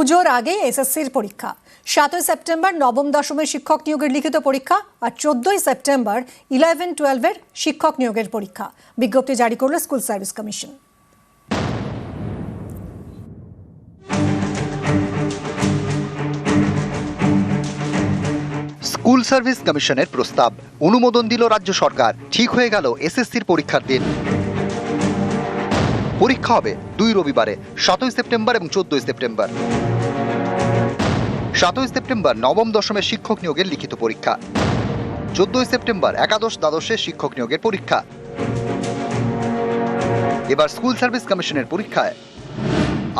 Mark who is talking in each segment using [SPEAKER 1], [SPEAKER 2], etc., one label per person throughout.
[SPEAKER 1] পুজোর আগে এসএসসির পরীক্ষা। সাতই সেপ্টেম্বর নবম দশমের শিক্ষক নিয়োগের লিখিত পরীক্ষা আর চোদ্দই সেপ্টেম্বর ইলেভেন টুয়েলভের শিক্ষক নিয়োগের পরীক্ষা। বিজ্ঞপ্তি জারি করল school service commission.
[SPEAKER 2] School service কমিশনের প্রস্তাব, অনুমোদন দিল রাজ্য সরকার। ঠিক হয়ে গেল এসএসসির পরীক্ষার দিন। পরীক্ষা হবে দুই রবিবারে, সাতই সেপ্টেম্বর এবং চোদ্দই সেপ্টেম্বর। সাতই সেপ্টেম্বর নবম দশমের শিক্ষক নিয়োগের লিখিত পরীক্ষা। চোদ্দই সেপ্টেম্বর একাদশ দ্বাদশের শিক্ষক নিয়োগের পরীক্ষা। এবার স্কুল সার্ভিস কমিশনের পরীক্ষায়।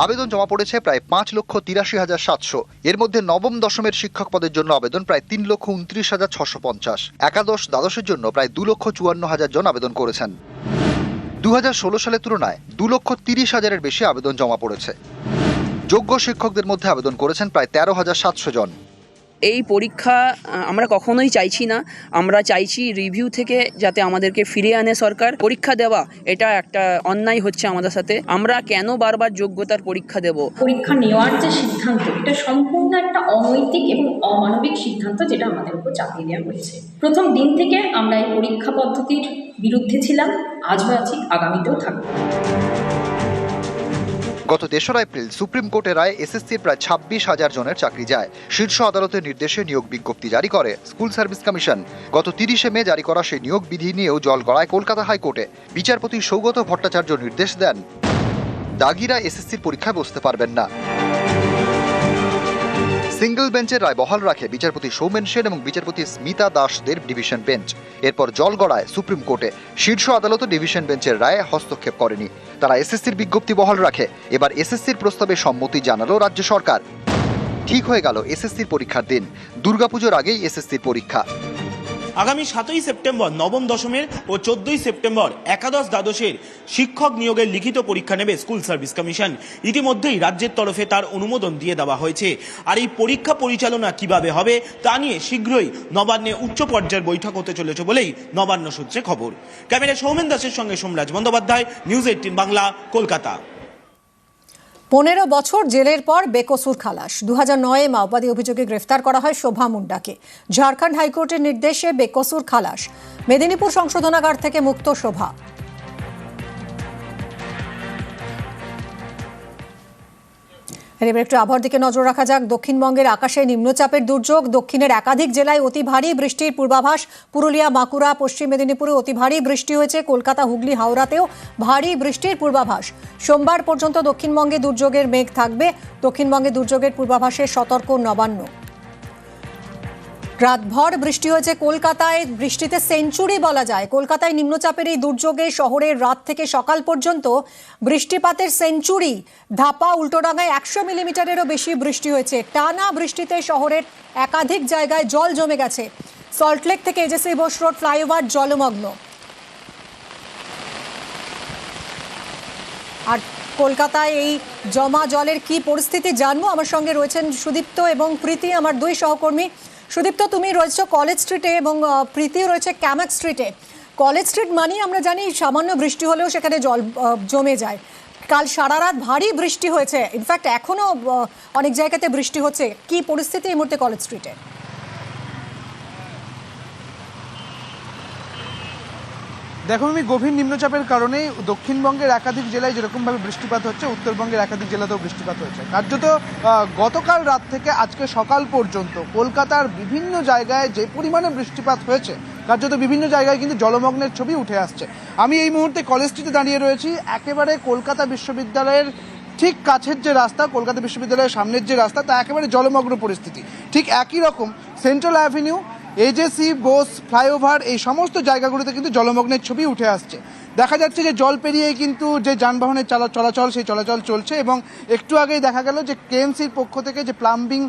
[SPEAKER 2] আবেদন জমা পড়েছে প্রায় পাঁচ লক্ষ তিরাশি হাজার সাতশো। এর মধ্যে নবম দশমের শিক্ষক পদের জন্য আবেদন প্রায় তিন লক্ষ উনত্রিশ হাজার ছশো পঞ্চাশ। একাদশ দ্বাদশের জন্য প্রায় দু লক্ষ চুয়ান্ন হাজার জন আবেদন করেছেন। দু হাজার ষোলো সালের তুলনায় দু লক্ষ তিরিশ হাজারের বেশি আবেদন জমা পড়েছে। যোগ্য শিক্ষকদের মধ্যে আবেদন করেছেন প্রায় তেরো হাজার সাতশো জন।
[SPEAKER 3] এই পরীক্ষা, আমরা কখনোই চাইছি না। আমরা চাইছি রিভিউ থেকে যাতে আমাদেরকে ফিরে আনে সরকার। পরীক্ষা দেওয়া, এটা একটা অন্যায় হচ্ছে আমাদের সাথে। আমরা কেন বারবার যোগ্যতার পরীক্ষা দেব?
[SPEAKER 4] পরীক্ষা নেওয়ার যে সিদ্ধান্ত, এটা সম্পূর্ণ একটা অনৈতিক এবং অমানবিক সিদ্ধান্ত যেটা আমাদের উপর চাপিয়ে দেওয়া হয়েছে। প্রথম দিন থেকে আমরা এই পরীক্ষা পদ্ধতির বিরুদ্ধে ছিলাম, আজও আছি, আগামীতেও থাকব।
[SPEAKER 2] গত তেসরা এপ্রিল সুপ্রিম কোর্টের রায় এসএসসির প্রায় ছাব্বিশ হাজার জনের চাকরি যায়। শীর্ষ আদালতের নির্দেশে নিয়োগ বিজ্ঞপ্তি জারি করে স্কুল সার্ভিস কমিশন। গত তিরিশে মে জারি করা সেই নিয়োগ বিধি নিয়েও জল গড়ায় কলকাতা হাইকোর্টে। বিচারপতি সৌগত ভট্টাচার্য নির্দেশ দেন। দাগিরা এসএসসির পরীক্ষায় বসতে পারবেন না। সিঙ্গল বেঞ্চের রায় বহাল রাখে বিচারপতি সৌমেন সেন এবং বিচারপতি স্মিতা দাসদের ডিভিশন বেঞ্চ। এরপর জলগড়ায় সুপ্রিম কোর্টে শীর্ষ আদালত ডিভিশন বেঞ্চের রায়ে হস্তক্ষেপ করেনি। তারা এসএসসির বিজ্ঞপ্তি বহাল রাখে। এবার এসএসসির প্রস্তাবে সম্মতি জানালো রাজ্য সরকার। ঠিক হয়ে গেল এসএসসির পরীক্ষার দিন। দুর্গাপুজোর আগেই এসএসসির পরীক্ষা।
[SPEAKER 5] আগামী সাতই সেপ্টেম্বর, নবম দশমের ও চোদ্দই সেপ্টেম্বর একাদশ দ্বাদশের শিক্ষক নিয়োগের লিখিত পরীক্ষা নেবে স্কুল সার্ভিস কমিশন। ইতিমধ্যেই রাজ্যের তরফে তার অনুমোদন দিয়ে দেওয়া হয়েছে। আর এই পরীক্ষা পরিচালনা কীভাবে হবে, তা নিয়ে শীঘ্রই নবান্নে উচ্চ পর্যায়ের বৈঠক হতে চলেছে বলেই নবান্ন সূত্রে খবর। ক্যামেরা সৌমেন দাসের সঙ্গে সোমরাজ বন্দ্যোপাধ্যায়, নিউজ এইটিন বাংলা, কলকাতা।
[SPEAKER 1] পনেরো বছর জেলের পর বেকসুর খালাস। দু হাজার নয়ে মাওবাদী অভিযোগে গ্রেফতার করা হয় শোভা মুন্ডাকে। ঝাড়খণ্ড হাইকোর্টের নির্দেশে বেকসুর খালাস। মেদিনীপুর সংশোধনাগার থেকে মুক্ত শোভা। এবার একটু আবহাওয়ার দিকে নজর রাখা যাক। দক্ষিণবঙ্গের আকাশে নিম্নচাপের দুর্যোগ, দক্ষিণের একাধিক জেলায় অতি ভারী বৃষ্টির পূর্বাভাস। পুরুলিয়া, বাঁকুড়া, পশ্চিম মেদিনীপুরে অতি ভারী বৃষ্টি হয়েছে। কলকাতা, হুগলি, হাওড়াতেও ভারী বৃষ্টির পূর্বাভাস। সোমবার পর্যন্ত দক্ষিণবঙ্গে দুর্যোগের মেঘ থাকবে। দক্ষিণবঙ্গে দুর্যোগের পূর্বাভাসে সতর্ক নবান্ন। রাতভর বৃষ্টি হয়েছে কলকাতায়। বৃষ্টিতে সেঞ্চুরি বলা যায়। কলকাতায় নিম্নচাপের এই দুর্যোগে শহরের রাত থেকে সকাল পর্যন্ত বৃষ্টিপাতের সেঞ্চুরি। ধাপা উল্টোডাঙ্গায় একশো মিলিমিটারেরও বেশি বৃষ্টি হয়েছে। টানা বৃষ্টিতে শহরের একাধিক জায়গায় জল জমে গেছে। সল্টলেক থেকে এজেসি বোস রোড ফ্লাইওভার জলমগ্ন। আর কলকাতায় এই জমা জলের কি পরিস্থিতি জানব? আমার সঙ্গে রয়েছেন সুদীপ্ত এবং প্রীতি, আমার দুই সহকর্মী। সুদীপ্ত, তুমি রয়েছো কলেজ স্ট্রিটে এবং প্রীতি রয়েছে ক্যামাক স্ট্রিটে। কলেজ স্ট্রিট মানেই আমরা জানি সামান্য বৃষ্টি হলেও সেখানে জল জমে যায়। কাল সারা রাত ভারী বৃষ্টি হয়েছে। ইনফ্যাক্ট এখনও অনেক জায়গাতে বৃষ্টি হচ্ছে। কি পরিস্থিতি এই মুহূর্তে কলেজ স্ট্রিটে?
[SPEAKER 6] দেখো আমি গভীর নিম্নচাপের কারণে দক্ষিণবঙ্গের একাধিক জেলায় যেরকমভাবে বৃষ্টিপাত হচ্ছে, উত্তরবঙ্গের একাধিক জেলাতেও বৃষ্টিপাত হয়েছে কার্যত গতকাল রাত থেকে আজকে সকাল পর্যন্ত কলকাতার বিভিন্ন জায়গায় যে পরিমাণে বৃষ্টিপাত হয়েছে, কার্যত বিভিন্ন জায়গায় কিন্তু জলমগ্নের ছবি উঠে আসছে। আমি এই মুহূর্তে কলেজ স্ট্রিটে দাঁড়িয়ে রয়েছি, একেবারে কলকাতা বিশ্ববিদ্যালয়ের ঠিক কাছের যে রাস্তা, কলকাতা বিশ্ববিদ্যালয়ের সামনের যে রাস্তা, তা একেবারে জলমগ্ন পরিস্থিতি। ঠিক একই রকম, central avenue AJC Bose flyover এই সমস্ত জায়গাগুলোতে কিন্তু জলমগ্নের ছবি উঠে আসছে। দেখা যাচ্ছে যে জল পেরিয়ে কিন্তু যে যানবাহনের চালা চলাচল সেই চলাচল চলছে এবং একটু আগেই দেখা গেল যে কেএমসির পক্ষ থেকে যে প্লাম্বিং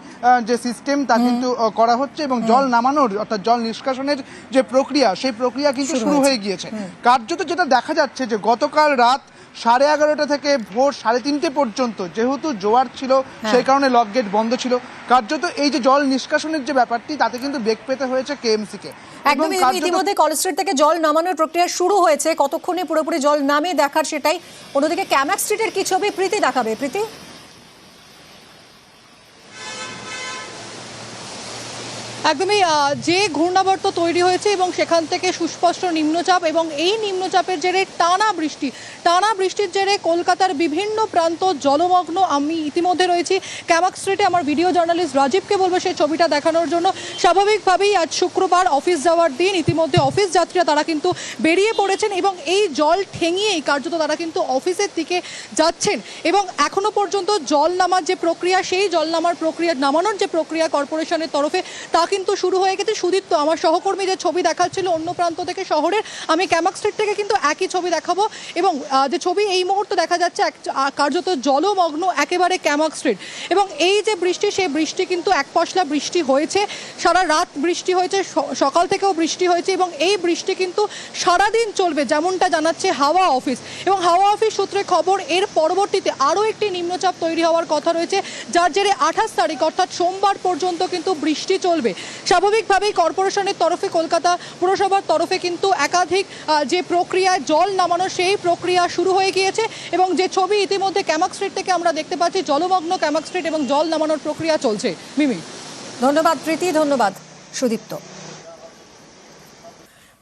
[SPEAKER 6] যে সিস্টেম তা কিন্তু করা হচ্ছে এবং জল নামানোর অর্থাৎ জল নিষ্কাশনের যে প্রক্রিয়া সেই প্রক্রিয়া কিন্তু
[SPEAKER 1] শুরু
[SPEAKER 6] শুরু হয়ে গিয়েছে। কার্যত যেটা দেখা যাচ্ছে যে গতকাল রাত সাড়ে এগারোটা থেকে ভোর সাড়ে তিনটে পর্যন্ত যেহেতু জোয়ার ছিল সেই কারণে লক গেট বন্ধ ছিল। কার্যত এই যে জল নিষ্কাশনের যে ব্যাপারটি তাতে কিন্তু বেগ পেতে হয়েছে কেএমসি কে।
[SPEAKER 1] একদম ইতিমধ্যে কলেজ স্ট্রিট থেকে জল নামানোর প্রক্রিয়া শুরু হয়েছে। কতক্ষণে পুরোপুরি জল নামে দেখার সেটাই অন্যদিকে ক্যামাক স্ট্রিটের কি ছবি প্রীতি দেখাবে? প্রীতি?
[SPEAKER 7] একদমই যে ঘূর্ণাবর্ত তৈরি হয়েছে এবং সেখান থেকে সুস্পষ্ট নিম্নচাপ এবং এই নিম্নচাপের জেরে টানা বৃষ্টি, টানা বৃষ্টির জেরে কলকাতার বিভিন্ন প্রান্ত জলমগ্ন। আমি ইতিমধ্যে রয়েছি ক্যামাক স্ট্রিটে। আমার ভিডিও জার্নালিস্ট রাজীবকে বলব সেই ছবিটা দেখানোর জন্য। স্বাভাবিকভাবেই আজ শুক্রবার অফিস যাওয়ার দিন। ইতিমধ্যে অফিস যাত্রীরা তারা কিন্তু বেরিয়ে পড়েছেন এবং এই জল ঠেঙিয়েই কার্যত তারা কিন্তু অফিসের দিকে যাচ্ছেন। এবং এখনও পর্যন্ত জল নামার যে প্রক্রিয়া, সেই জল নামার প্রক্রিয়া, নামানোর যে প্রক্রিয়া কর্পোরেশনের তরফে, তা কিন্তু শুরু হয়ে গেছে। সুদীপ্ত, আমার সহকর্মী যে ছবি দেখাচ্ছিল অন্য প্রান্ত থেকে শহরের, আমি ক্যামাক স্ট্রিট থেকে কিন্তু একই ছবি দেখাবো। এবং যে ছবি এই মুহূর্তে দেখা যাচ্ছে কার্যত জলমগ্ন, একেবারে ক্যামাক স্ট্রিট। এবং এই যে বৃষ্টি সেই বৃষ্টি কিন্তু এক পশলা বৃষ্টি হয়েছে। সারা রাত বৃষ্টি হয়েছে সকাল থেকেও বৃষ্টি হয়েছে এবং এই বৃষ্টি কিন্তু সারাদিন চলবে, যেমনটা জানাচ্ছে হাওয়া অফিস। এবং হাওয়া অফিস সূত্রে খবর, এর পরবর্তীতে আরও একটি নিম্নচাপ তৈরি হওয়ার কথা রয়েছে। যার জেরে আঠাশ তারিখ, অর্থাৎ সোমবার পর্যন্ত কিন্তু বৃষ্টি চলবে। স্বাভাবিকভাবেই কর্পোরেশনের তরফে কলকাতা পুরসভার তরফে কিন্তু একাধিক যে প্রক্রিয়ায় জল নামানো সেই প্রক্রিয়া শুরু হয়ে গিয়েছে এবং যে ছবি ইতিমধ্যে ক্যামাক স্ট্রিট থেকে আমরা দেখতে পাচ্ছি, জলমগ্ন ক্যামাক স্ট্রিট এবং জল নামানোর প্রক্রিয়া চলছে। মিমি।
[SPEAKER 1] ধন্যবাদ প্রীতি, ধন্যবাদ সুদীপ্ত।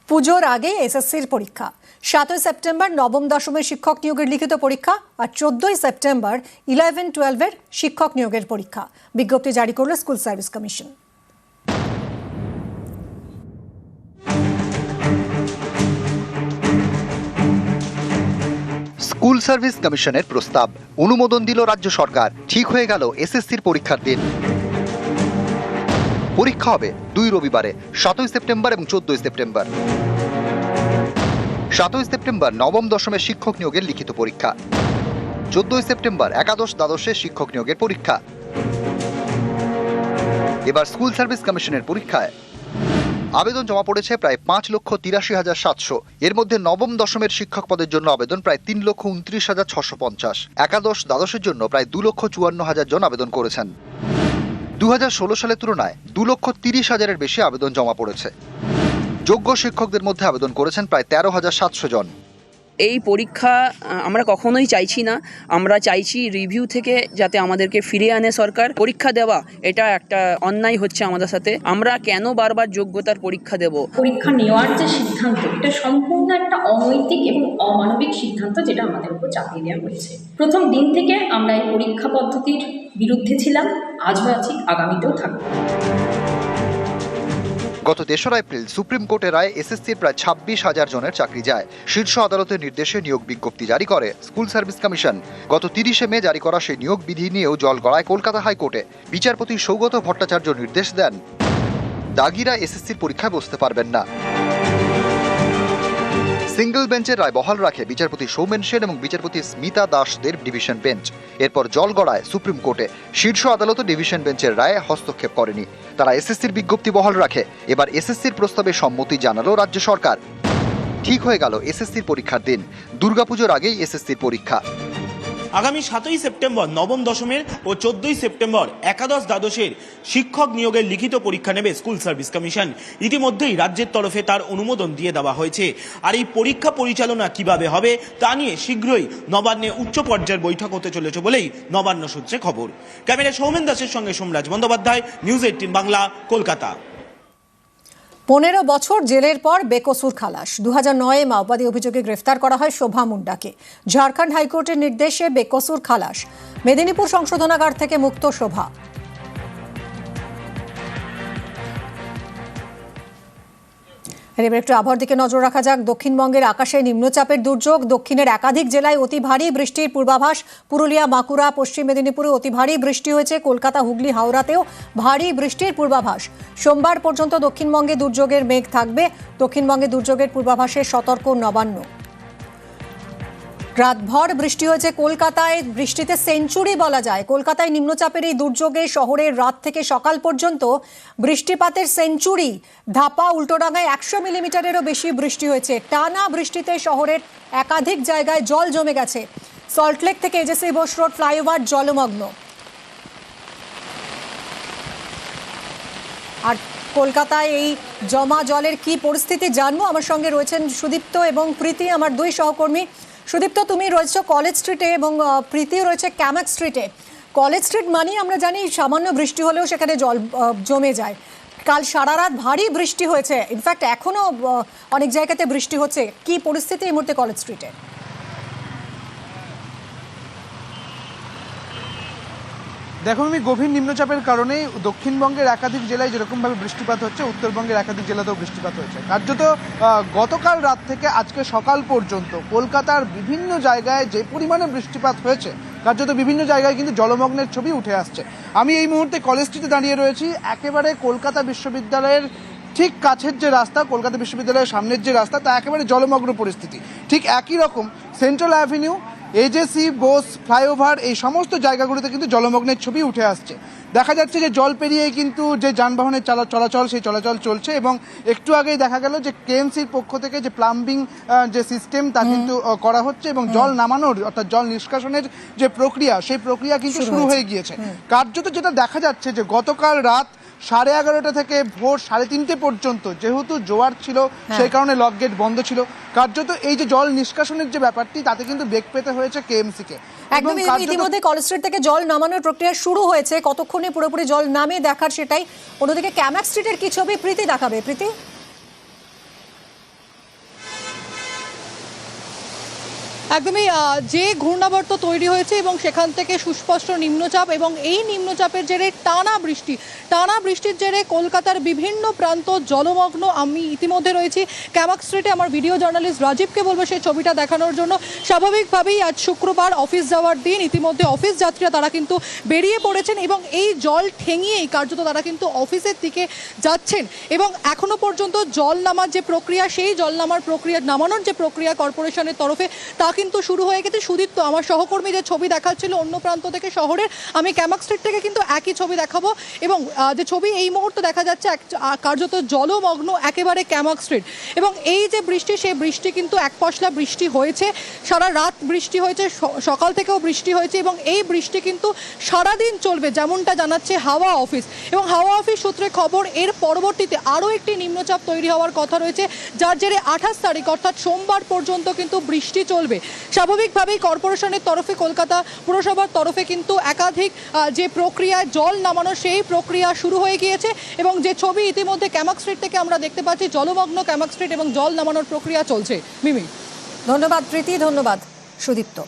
[SPEAKER 1] পুজোর আগে এসএসসির পরীক্ষা। সাতই সেপ্টেম্বর নবম দশমের শিক্ষক নিয়োগের লিখিত পরীক্ষা আর চোদ্দই সেপ্টেম্বর ইলেভেন টুয়েলভের শিক্ষক নিয়োগের পরীক্ষা। বিজ্ঞপ্তি জারি করল school service commission.
[SPEAKER 2] School service কমিশনের প্রস্তাব। অনুমোদন দিল রাজ্য সরকার। ঠিক হয়ে গেল এসএসসির পরীক্ষার দিন। পরীক্ষা হবে দুই রবিবারে, সাতই সেপ্টেম্বর এবং চোদ্দই সেপ্টেম্বর। সাতই সেপ্টেম্বর নবম দশমের শিক্ষক নিয়োগের লিখিত পরীক্ষা। চোদ্দই সেপ্টেম্বর একাদশ দ্বাদশের শিক্ষক নিয়োগের পরীক্ষা। এবার স্কুল সার্ভিস কমিশনের পরীক্ষায় আবেদন জমা পড়েছে প্রায় পাঁচ লক্ষ তিরাশি হাজার সাতশো। এর মধ্যে নবম দশমের শিক্ষক পদের জন্য আবেদন প্রায় তিন লক্ষ উনত্রিশ হাজার ছশো পঞ্চাশ। একাদশ দ্বাদশের জন্য প্রায় দু লক্ষ চুয়ান্ন হাজার জন আবেদন করেছেন। দু হাজার ষোলো সালের তুলনায় দু লক্ষ তিরিশ হাজারের বেশি আবেদন জমা পড়েছে। যোগ্য শিক্ষকদের মধ্যে আবেদন করেছেন প্রায় তেরো হাজার সাতশো জন।
[SPEAKER 3] এই পরীক্ষা আমরা কখনোই চাইছি না। আমরা চাইছি রিভিউ থেকে যাতে আমাদেরকে ফিরিয়ে আনে সরকার। পরীক্ষা দেওয়া, এটা একটা অন্যায় হচ্ছে আমাদের সাথে। আমরা কেন বারবার যোগ্যতার পরীক্ষা দেব?
[SPEAKER 4] পরীক্ষা নেওয়ার যে সিদ্ধান্ত, এটা সম্পূর্ণ একটা অনৈতিক এবং অমানবিক সিদ্ধান্ত যেটা আমাদের উপর চাপিয়ে দেওয়া হয়েছে। প্রথম দিন থেকে আমরা এই পরীক্ষা পদ্ধতির বিরুদ্ধে ছিলাম। আজও আছি, আগামীতেও থাকব।
[SPEAKER 2] গত তেসরা এপ্রিল সুপ্রিম কোর্টের রায় এসএসসির প্রায় ছাব্বিশ হাজার জনের চাকরি যায়। শীর্ষ আদালতের নির্দেশে নিয়োগ বিজ্ঞপ্তি জারি করে স্কুল সার্ভিস কমিশন। গত তিরিশে মে জারি করা সেই নিয়োগ বিধি নিয়েও জল গড়ায় কলকাতা হাইকোর্টে। বিচারপতি সৌগত ভট্টাচার্য নির্দেশ দেন। দাগিরা এসএসসির পরীক্ষায় বসতে পারবেন না। সিঙ্গল বেঞ্চের রায় বহাল রাখে বিচারপতি সৌমেন সেন এবং বিচারপতি স্মিতা দাসদের ডিভিশন বেঞ্চ। এরপর জল গড়ায় সুপ্রিম কোর্টে। শীর্ষ আদালতও ডিভিশন বেঞ্চের রায়ে হস্তক্ষেপ করেনি। তারা এসএসসির বিজ্ঞপ্তি বহাল রাখে। এবার এসএসসির প্রস্তাবে সম্মতি জানালো রাজ্য সরকার। ঠিক হয়ে গেল এসএসসির পরীক্ষার দিন। দুর্গাপুজোর আগেই এসএসসির পরীক্ষা।
[SPEAKER 5] আগামী সাতই সেপ্টেম্বর নবম দশমের ও চোদ্দই সেপ্টেম্বর একাদশ দ্বাদশের শিক্ষক নিয়োগের লিখিত পরীক্ষা নেবে স্কুল সার্ভিস কমিশন। ইতিমধ্যেই রাজ্যের তরফে তার অনুমোদন দিয়ে দেওয়া হয়েছে। আর এই পরীক্ষা পরিচালনা কীভাবে হবে, তা নিয়ে শীঘ্রই নবান্নে উচ্চ পর্যায়ের বৈঠক হতে চলেছে বলেই নবান্ন সূত্রে খবর। ক্যামেরা সৌমেন দাসের সঙ্গে সোমরাজ বন্দ্যোপাধ্যায়, নিউজ এইটিন বাংলা, কলকাতা।
[SPEAKER 1] পনেরো বছর জেলের পর বেকসুর খালাস। দু হাজার নয়ে মাওবাদী অভিযোগে গ্রেফতার করা হয় শোভা মুন্ডাকে। ঝাড়খণ্ড হাইকোর্টের নির্দেশে বেকসুর খালাস। মেদিনীপুর সংশোধনাগার থেকে মুক্ত শোভা। এবার একটু আবহাওয়ার দিকে নজর রাখা যাক। দক্ষিণবঙ্গের আকাশে নিম্নচাপের দুর্যোগ। দক্ষিণের একাধিক জেলায় অতি ভারী বৃষ্টির পূর্বাভাস। পুরুলিয়া, বাঁকুড়া, পশ্চিম মেদিনীপুরে অতি ভারী বৃষ্টি হয়েছে। কলকাতা, হুগলি, হাওড়াতেও ভারী বৃষ্টির পূর্বাভাস। সোমবার পর্যন্ত দক্ষিণবঙ্গে দুর্যোগের মেঘ থাকবে। দক্ষিণবঙ্গে দুর্যোগের পূর্বাভাসে সতর্ক নবান্ন। রাতভর বৃষ্টি হয়েছে কলকাতায়। বৃষ্টিতে সেঞ্চুরি বলা যায়। কলকাতায় নিম্নচাপের এই দুর্যোগে শহরের রাত থেকে সকাল পর্যন্ত বৃষ্টিপাতের সেঞ্চুরি। ধাপা উল্টোডাঙ্গায় একশো মিলিমিটারেরও বেশি বৃষ্টি হয়েছে। টানা বৃষ্টিতে শহরের একাধিক জায়গায় জল জমে গেছে। সল্টলেক থেকে এজেসি বোস রোড ফ্লাইওভার জলমগ্ন। আর কলকাতায় এই জমা জলের কি পরিস্থিতি জানব? আমার সঙ্গে রয়েছেন সুদীপ্ত এবং প্রীতি, আমার দুই সহকর্মী। সুদীপ্ত, তুমি রয়েছো কলেজ স্ট্রিটে এবং প্রীতিও রয়েছে ক্যামাক স্ট্রিটে। কলেজ স্ট্রিট মানেই আমরা জানি সামান্য বৃষ্টি হলেও সেখানে জল জমে যায়। কাল সারা রাত ভারী বৃষ্টি হয়েছে। ইনফ্যাক্ট এখনও অনেক জায়গাতে বৃষ্টি হচ্ছে। কি পরিস্থিতি এই মুহূর্তে কলেজ স্ট্রিটে?
[SPEAKER 6] দেখো আমি গভীর নিম্নচাপের কারণে দক্ষিণবঙ্গের একাধিক জেলায় যেরকমভাবে বৃষ্টিপাত হচ্ছে, উত্তরবঙ্গের একাধিক জেলাতেও বৃষ্টিপাত হয়েছে। কার্যত গতকাল রাত থেকে আজকে সকাল পর্যন্ত কলকাতার বিভিন্ন জায়গায় যে পরিমাণে বৃষ্টিপাত হয়েছে, কার্যত বিভিন্ন জায়গায় কিন্তু জলমগ্নের ছবি উঠে আসছে। আমি এই মুহূর্তে কলেজ স্ট্রিটে দাঁড়িয়ে রয়েছি। একেবারে কলকাতা বিশ্ববিদ্যালয়ের ঠিক কাছের যে রাস্তা, কলকাতা বিশ্ববিদ্যালয়ের সামনের যে রাস্তা, তা একেবারে জলমগ্ন পরিস্থিতি। ঠিক একই রকম central avenue AJC Bose flyover এই সমস্ত জায়গাগুলিতে কিন্তু জলমগ্নের ছবি উঠে আসছে। দেখা যাচ্ছে যে জল পেরিয়ে কিন্তু যে যানবাহনের চালা চলাচল সেই চলাচল চলছে এবং একটু আগেই দেখা গেল যে কেএমসির পক্ষ থেকে যে প্লাম্বিং যে সিস্টেম তা কিন্তু করা হচ্ছে এবং জল নামানোর অর্থাৎ জল নিষ্কাশনের যে প্রক্রিয়া সেই প্রক্রিয়া কিন্তু শুরু হয়ে গিয়েছে। কার্যত যেটা দেখা যাচ্ছে যে গতকাল রাত সাড়ে এগারোটা থেকে ভোর সাড়ে তিনটে পর্যন্ত যেহেতু জোয়ার ছিল সেই কারণে লক গেট বন্ধ ছিল। কার্যত এই যে জল নিষ্কাশনের যে ব্যাপারটি তাতে কিন্তু বেগ পেতে হয়েছে কেএমসি কে
[SPEAKER 1] একদমই ইতিমধ্যে কলেজ স্ট্রিট থেকে জল নামানোর প্রক্রিয়া শুরু হয়েছে। কতক্ষণে পুরোপুরি জল নামে দেখার সেটাই অন্যদিকে ক্যামাক স্ট্রিটের কি ছবি? প্রীতি দেখাবে। প্রীতি?
[SPEAKER 7] একদমই যে ঘূর্ণাবর্ত তৈরি হয়েছে এবং সেখান থেকে সুস্পষ্ট নিম্নচাপ এবং এই নিম্নচাপের জেরে টানা বৃষ্টি, টানা বৃষ্টির জেরে কলকাতার বিভিন্ন প্রান্ত জলমগ্ন। আমি ইতিমধ্যে রয়েছি ক্যামাক স্ট্রিটে। আমার ভিডিও জার্নালিস্ট রাজীবকে বলব সেই ছবিটা দেখানোর জন্য। স্বাভাবিকভাবেই আজ শুক্রবার অফিস যাওয়ার দিন। ইতিমধ্যে অফিস যাত্রীরা তারা কিন্তু বেরিয়ে পড়েছেন এবং এই জল ঠেঙিয়েই কার্যত তারা কিন্তু অফিসের দিকে যাচ্ছেন। এবং এখনও পর্যন্ত জল নামার যে প্রক্রিয়া, সেই জল নামার প্রক্রিয়া, নামানোর যে প্রক্রিয়া কর্পোরেশনের তরফে, তা কিন্তু শুরু হয়ে গেছে সুদীপ্ত। আমার সহকর্মী যে ছবি দেখাচ্ছিল অন্য প্রান্ত থেকে শহরের, আমি ক্যামাক স্ট্রিট থেকে কিন্তু একই ছবি দেখাবো। এবং যে ছবি এই মুহূর্তে দেখা যাচ্ছে এক কার্যত জলমগ্ন একেবারে ক্যামাক স্ট্রিট। এবং এই যে বৃষ্টি, সেই বৃষ্টি কিন্তু এক পশলা বৃষ্টি হয়েছে। সারা রাত বৃষ্টি হয়েছে সকাল থেকেও বৃষ্টি হয়েছে এবং এই বৃষ্টি কিন্তু সারাদিন চলবে যেমনটা জানাচ্ছে হাওয়া অফিস। এবং হাওয়া অফিস সূত্রে খবর, এর পরবর্তীতে আরও একটি নিম্নচাপ তৈরি হওয়ার কথা রয়েছে। যার জেরে আঠাশ তারিখ, অর্থাৎ সোমবার পর্যন্ত কিন্তু বৃষ্টি চলবে। স্বাভাবিকভাবেই কর্পোরেশনের তরফে, কলকাতা পুরসভার তরফে কিন্তু একাধিক যে প্রক্রিয়া জল নামানো, সেই প্রক্রিয়া শুরু হয়ে গিয়েছে এবং যে ছবি ইতিমধ্যে ক্যামাক স্ট্রিট থেকে আমরা দেখতে পাচ্ছি, জলমগ্ন ক্যামাক স্ট্রিট এবং জল নামানোর প্রক্রিয়া চলছে। মিমি।
[SPEAKER 1] ধন্যবাদ, প্রীতি, ধন্যবাদ, সুদীপ্ত।